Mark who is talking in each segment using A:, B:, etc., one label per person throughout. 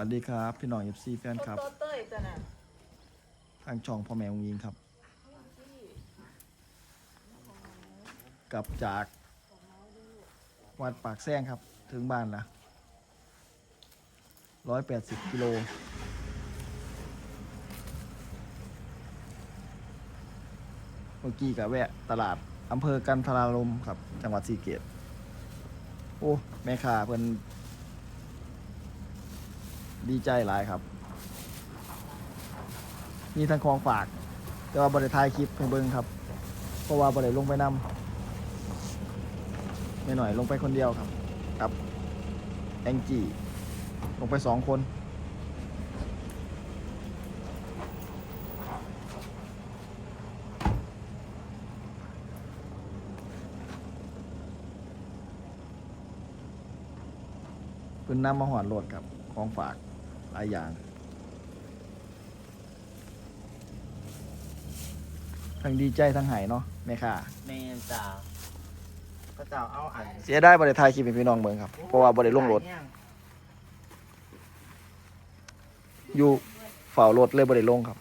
A: วัสดีครับ พี่น้องเอฟซีแฟนครับ
B: โตเต้ยจ้ะน่ะ
A: ทางช่องพ่อแม่องยิงครับ กลับจากวัดปากแซงครับ ถึงบ้านละร้อยแปดสิบกิโล เมื่อกี้กับแวะตลาดอำเภอกันทรารมครับ จังหวัดสีเกต โอ้ แม่ค้าเพิ่น ดีใจหลายครับ มีทั้งของฝาก แต่ว่าบริทายคลิปให้เบิ่งครับ เพราะว่าบริลงไปนำไม่หน่อยลงไปคนเดียวครับ กับแองจีลงไปสองคนเพิ่นนำมาหอดรถครับ ของฝาก ลายอย่างทั้งดีใจทั้งหายเนาะแม่ค่ะ
C: แม่จ้าก็จะเอาอัน
A: เสียได้บริทายคลิปให้พี่น้องเบิ่งครับ เพราะว่าบริลงรถ อยู่เฝ้ารถเลยบริลงครับ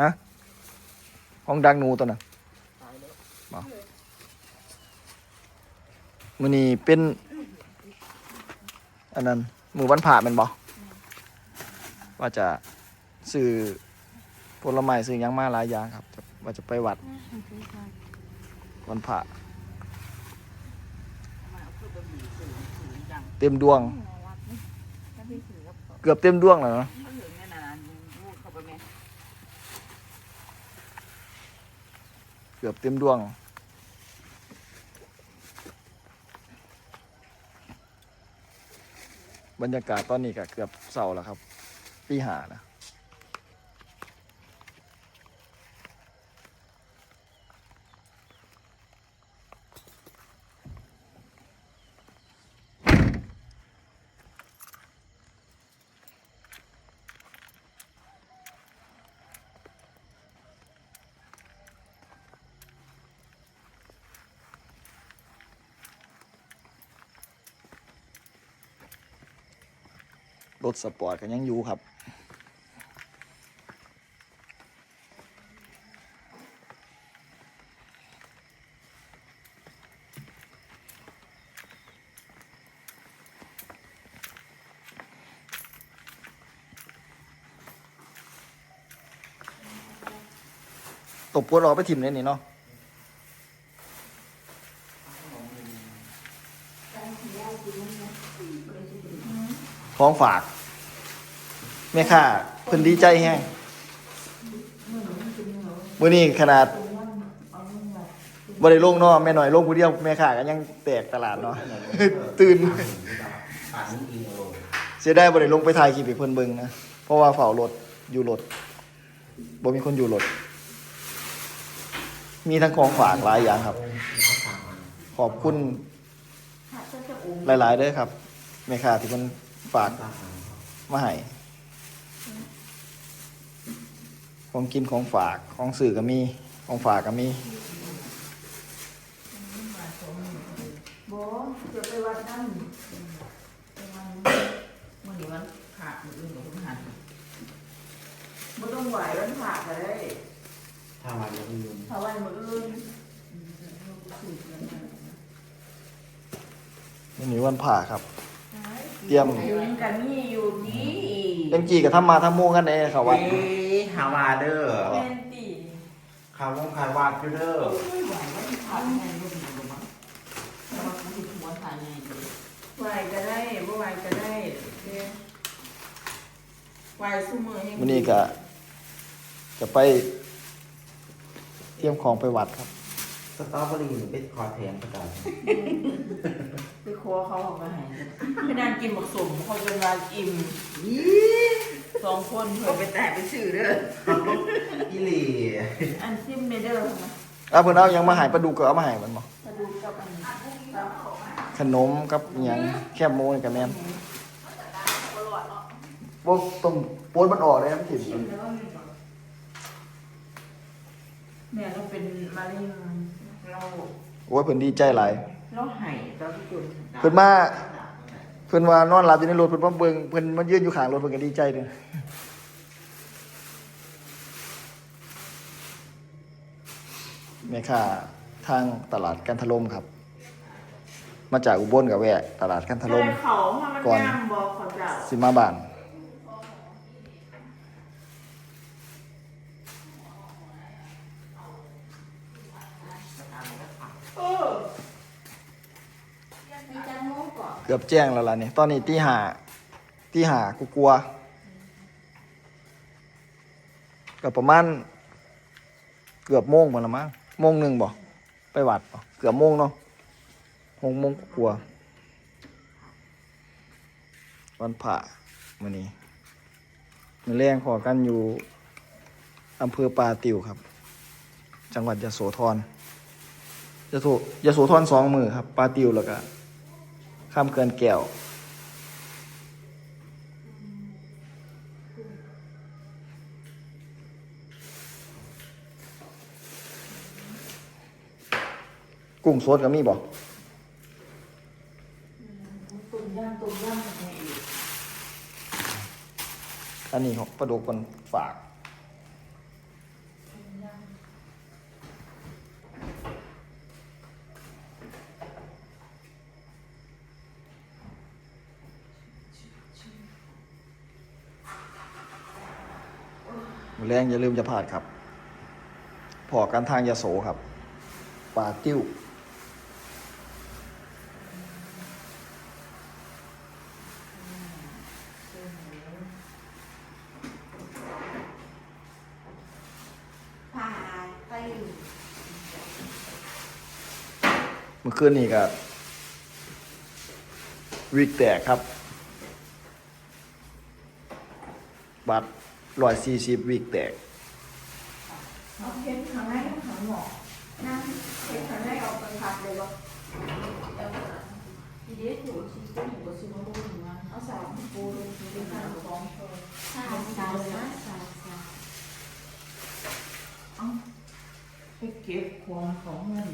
A: ฮะห้องดังหนูตัวน่ะบอกมือนี้เป็น อันนั้นมือวันผ่าแมันบอ ว่าจะซื้อผลไม้ซื้อหยังมาหลายอย่างครับจะว่าจะไปวัดวันผ่าเต็มดวง เกือบเต็มดวงแล้วเนาะเกือบเต็มดวง บรรยากาศตอนนี้ก็เกือบเสาร์แล้วครับ ปีหานะรถสปอร์ตกันยังอยู่ครับ ตบกวดรอไปถิ่มเลยนี่เนาะของฝากแม่ค้าเพิ่นดีใจแฮงมื้อนี้ขนาดบ่ได้ลงเนาะแม่น้อยลงผู้เดียวแม่ค้าก็ยังแตกตลาดเนาะ ตื่น
C: ป่านนี้อีโอ
A: เสียดายบ่ได้ลงไปถ่ายคลิปให้เพิ่นเบิ่งนะ เพราะว่าเฝ้ารถอยู่รถบ่มีคนอยู่รถ มีทั้งของฝากหลายอย่างครับ
C: ข
A: อบคุณหลาย ๆเด้อครับแม่ค้าที่เพิ่นฝาก
C: มา
A: ให้ของกินของฝากของสื่อก็มีของฝากก็มี
B: โบจะไปวัดนั่นวันมื่อนี้วันขาดมืออื่นกับคุณหันไม่ต้องไหววันขาดเลย
C: ถ้าวันนี้ยืน
B: ถ้าวันมืออื่น
A: วันนี้วันผ่าครับ เตรียม
B: อยู่ในกันนี่อยู่ดี
A: เต็มจีกับทำมาทำโมงกันเองครับวัด
C: เอ้ยหาวาเด้อ
B: เป็นตี
C: ขาวงขายวาดอยู่เด้อ
B: ไม่ไหววันขาดไงรุ่นหรือมั้งแต่ว่าเขาถึงหัวขาดไงดีไหวก็ได้บ่ไหวก็ได้เด้อไหวสู้มือให้
A: วันนี้ก็จะไป เตรียมของไปวัดครับ
C: สตรอเบอรี่นี่เป็นคอแทนประกาศ
B: ไปครัวเขาออกมาใหายไม่นานกินหมกสมเขาจะมาอิ่มสองคนเพื่อไปแตะไปสื่อเด้อ
C: อีหลี
B: อันซิมเมเดอร์นะ
A: เอาเพิ่นเอาหยังมาใหายปลาดุกก็เอามาใหายมันบ่
B: มาดูกับอัน
A: ขนมกับอิหยังแคบหมูนี่กับแม่นบ่ต้องโปนมันออกเลยครับถิ่น
B: แม่ เราเป็นมะเร็งเรา
A: โอ้ยเพิ่นดีใจหลาย
B: เราหายเราทุกคน
A: เพิ่นมา เพิ่นว่านอนหลับอยู่ในรถเพิ่นมาเบิ่งเพิ่นมายืนอยู่ข้างรถเพิ่นก็ดีใจเด้อแม่ค้าทางตลาดกันทะลมครับ มาจากอุบลกับแวะ ตลาดกันทะลม
B: ใช่เขาให้มัน
A: ก่อน
B: ย่างบอกเขาเจ้า
A: สิมาบ้าน
B: เออ
D: มีจังโมงก่อน
A: เกือบแจ้งแล้วล่ะเนี่ยตอนนี้ตีหาตีหากูกลัวก็ประมาณเกือบโมงหมดละมั้งโมงหนึ่งบ่ไปวัดบ่เกือบโมงเนาะหกโมงกลัว วันผ่ามื้อนี้มือแรงพอกันอยู่อำเภอปาติวครับ จังหวัดยะโสธรยะโสยะโสธรสองมือครับ ปาติวแล้วก็ ข้ามเกินแก้วกุ้งสดก็มีบ่
B: ตุ่มย่างตุ่มย่างแบบนี้อีก
A: อันนี้ของปลาดุกมันฝาก แรงอย่าลืมจะพลาดครับ พอกันทางยาโสครับ ป่าติ้วเมื่อคืนนี้ก็วิกแตกครับ บัตร ร้อยสี่สิบวิกแตก
B: เอาเพ้นข้างในข้างหมอกนั่งเพ้นข้างในเอาไปพักเลยบ่
D: ทีเดียวถูกชิ้นต้นหัวชิ้นมะม่วงมา
B: เอาสามปูลงเป็นข้าวสองช้อน
D: สาสาสาสาสา
B: เอาไปเก็บของของเงิน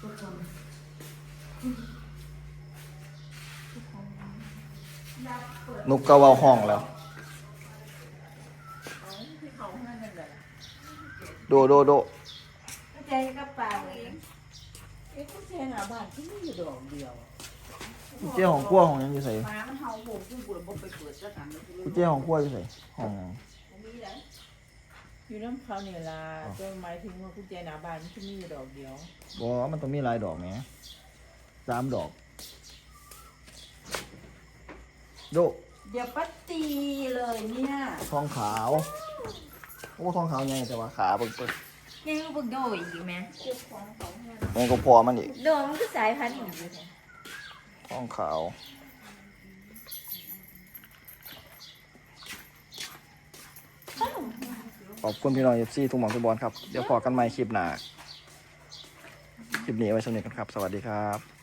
B: ทุกคน
A: นุกก็เว้าห้องแล้ว
B: ที่เขาให้นั่นแหละ
A: โดโดโด
D: ใจกระเป๋าเอง
B: เอ๊ะกุญแจหน้าบ้านที่มีอยู่ดอกเดียว
A: กุญแจของขั้วของหยังอยู่ใส่
B: ฟ้ามันเฮาโบกผู้บุรุษบ่ไปเปิดสักอันเลย
A: กุญแจของขั้วอยู่ใส่ห้องหยัง
B: มีได้อยู่น้ำเขาเนี่ยล่ะจะหมายถึงว่ากุญแจหน้าบ้านมันที่มีอยู่ดอกเดียว
A: บอกว่ามันต้องมีหลายดอกไหมสามดอก โด
B: เดี๋ยวป้าตีเลยเนี่ย
A: ทองขาว โอ้ทองขาวยังไงแต่ว่าขาเบิ่งเปิด
D: ยังรู้บึกโดยอีกไหม
B: เก็บของของเงิน
A: มันก็พอมันอีก
D: โดยมันก็สายพันธุ์อีกอยู่เนี่ย
A: ทองขาวขอบคุณพี่น้องเอฟซีทุกหมองทุกบอลครับ เดี๋ยวพอกันใหม่คลิปหน้า คลิปนี้เอาไว้สำเร็จกันครับ สวัสดีครับ